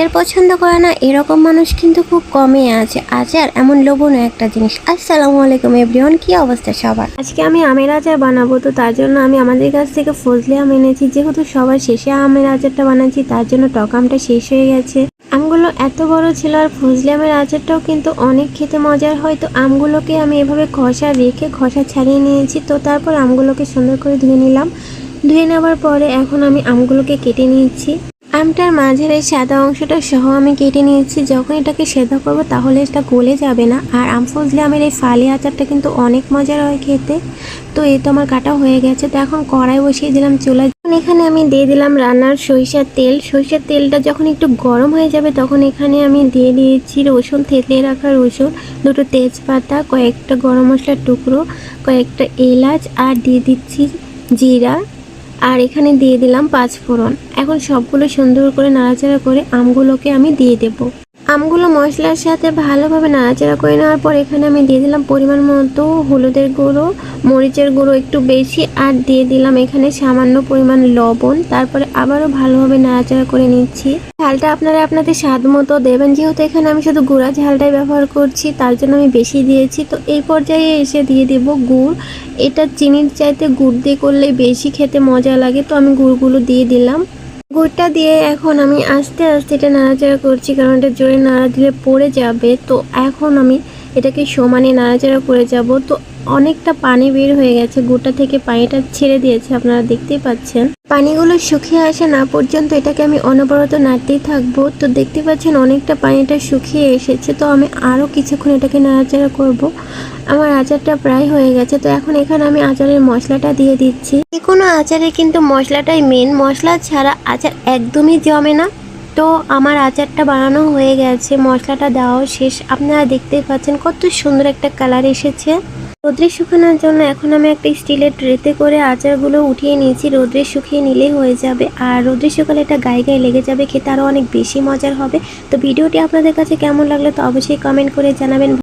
আচার পছন্দ করে না, এরকম মানুষ কিন্তু খুব কমই আছে। আচার এমন লোভনীয় একটা জিনিস। আসসালামু আলাইকুম এভরিওয়ান, কি অবস্থা সবার? আজকে আমি আমের আচার বানাবো, তো তার জন্য আমি আমাদের কাছ থেকে ফজলি আম এনেছি। যেহেতু সবার শেষে আমের আচারটা বানাচ্ছি, তার জন্য টক আমটা শেষ হয়ে গেছে। আমগুলো এত বড় ছিল আর ফজলি আমের আচারটাও কিন্তু অনেক খেতে মজার হয়, তো আমগুলোকে আমি এভাবে খসা রেখে খসা ছাড়িয়ে নিয়েছি। তো তারপর আমগুলোকে সুন্দর করে ধুয়ে নিলাম। ধুয়ে নেওয়ার পরে এখন আমি আমগুলোকে কেটে নিয়েছি। আমটার মাঝের এই সাদা অংশটা সহ আমি কেটে নিয়েছি। যখন এটাকে সেদ্ধ করব, তাহলে এটা গলে যাবে না। আর আম ফজলে আমের এই ফালি আচারটা কিন্তু অনেক মজার হয় খেতে। তো এই তো আমার কাটা হয়ে গেছে। তো এখন কড়াই বসিয়ে দিলাম এখন এখানে আমি দিয়ে দিলাম রান্নার সরিষার তেল, সরিষার তেলটা যখন একটু গরম হয়ে যাবে, তখন এখানে আমি দিয়ে দিয়েছি রসুন, থেতলে রাখা রসুন, দুটো তেজপাতা, কয়েকটা গরম মশলার টুকরো, কয়েকটা এলাচ, আর দিয়ে দিচ্ছি জিরা। আর এখানে দিয়ে দিলাম পাঁচ ফোড়ন। এখন সবগুলো সুন্দর করে নাড়াচাড়া করে আমগুলোকে আমি দিয়ে দেব। আমগুলো মশলার সাথে ভালোভাবে নাড়াচাড়া করে নেওয়ার পর এখানে আমি দিয়ে দিলাম পরিমাণ মতো হলুদের গুঁড়ো, মরিচের গুঁড়ো একটু বেশি আর দিয়ে দিলাম এখানে সামান্য পরিমাণ লবণ। তারপরে আবারও ভালোভাবে নাড়াচাড়া করে নিচ্ছি। ঝালটা আপনারা আপনাদের স্বাদ মতো দেবেন। যেহেতু এখানে আমি শুধু গুঁড়া ঝালটাই ব্যবহার করছি, তার জন্য আমি বেশি দিয়েছি। তো এই পর্যায়ে এসে দিয়ে দেব গুড়। এটা চিনির চাইতে গুড় দিয়ে করলে বেশি খেতে মজা লাগে। তো আমি গুড়গুলো দিয়ে দিলাম। গুড়টা দিয়ে এখন আমি আস্তে আস্তে এটা নাড়াচাড়া করছি, কারণ এটা জোরে নাড়া দিলে পড়ে যাবে। তো এখন আমি এটাকে সমানে নাড়াচাড়া করে যাব। তো অনেকটা পানি বের হয়ে গেছে, গোটা থেকে পানিটা ছেড়ে দিয়েছে, আপনারা দেখতেই পাচ্ছেন। পানিগুলো শুকিয়ে আসে না পর্যন্ত এটাকে আমি অনবরত নাড়তেই থাকব। তো দেখতে পাচ্ছেন অনেকটা পানিটা শুকিয়ে এসেছে, তো আমি আরও কিছুক্ষণ এটাকে নাড়াচাড়া করব। আমার আচারটা প্রায় হয়ে গেছে, তো এখন এখানে আমি আচারের মশলাটা দিয়ে দিচ্ছি। যে কোনো আচারে কিন্তু মশলাটাই মেন মশলা ছাড়া আচার একদমই জমে না। তো আমার আচারটা বানানো হয়ে গেছে, মশলাটা দেওয়াও শেষ। আপনারা দেখতেই পাচ্ছেন কত সুন্দর একটা কালার এসেছে। রোদ্রে শুকানোর জন্য এখন আমি একটা স্টিলের ট্রেতে করে আচারগুলো উঠিয়ে নিয়েছি। রোদ্রে শুকিয়ে নিলেই হয়ে যাবে। আর রোদ্রে শুকালে এটা গায়ে গায়ে লেগে যাবে, খেতে আরও অনেক বেশি মজার হবে। তো ভিডিওটি আপনাদের কাছে কেমন লাগল তো অবশ্যই কমেন্ট করে জানাবেন।